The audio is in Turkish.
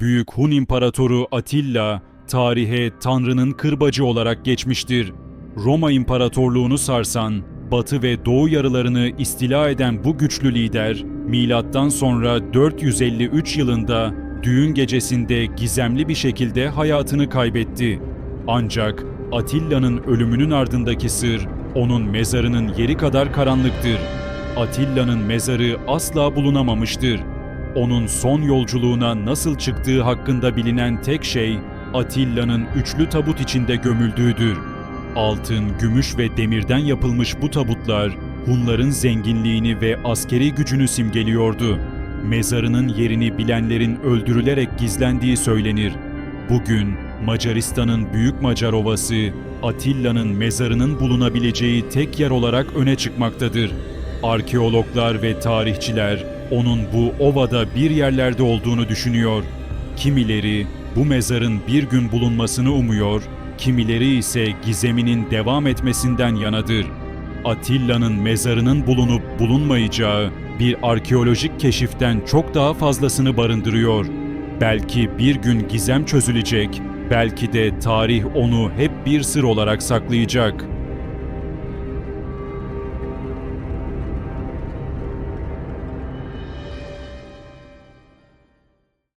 Büyük Hun İmparatoru Atilla, tarihe Tanrı'nın kırbacı olarak geçmiştir. Roma İmparatorluğunu sarsan, Batı ve Doğu yarılarını istila eden bu güçlü lider, milattan sonra 453 yılında düğün gecesinde gizemli bir şekilde hayatını kaybetti. Ancak Atilla'nın ölümünün ardındaki sır, onun mezarının yeri kadar karanlıktır. Atilla'nın mezarı asla bulunamamıştır. Onun son yolculuğuna nasıl çıktığı hakkında bilinen tek şey Atilla'nın üçlü tabut içinde gömüldüğüdür. Altın, gümüş ve demirden yapılmış bu tabutlar Hunların zenginliğini ve askeri gücünü simgeliyordu. Mezarının yerini bilenlerin öldürülerek gizlendiği söylenir. Bugün Macaristan'ın Büyük Macar Ovası Atilla'nın mezarının bulunabileceği tek yer olarak öne çıkmaktadır. Arkeologlar ve tarihçiler onun bu ovada bir yerlerde olduğunu düşünüyor. Kimileri bu mezarın bir gün bulunmasını umuyor, kimileri ise gizeminin devam etmesinden yanadır. Atilla'nın mezarının bulunup bulunmayacağı bir arkeolojik keşiften çok daha fazlasını barındırıyor. Belki bir gün gizem çözülecek, belki de tarih onu hep bir sır olarak saklayacak.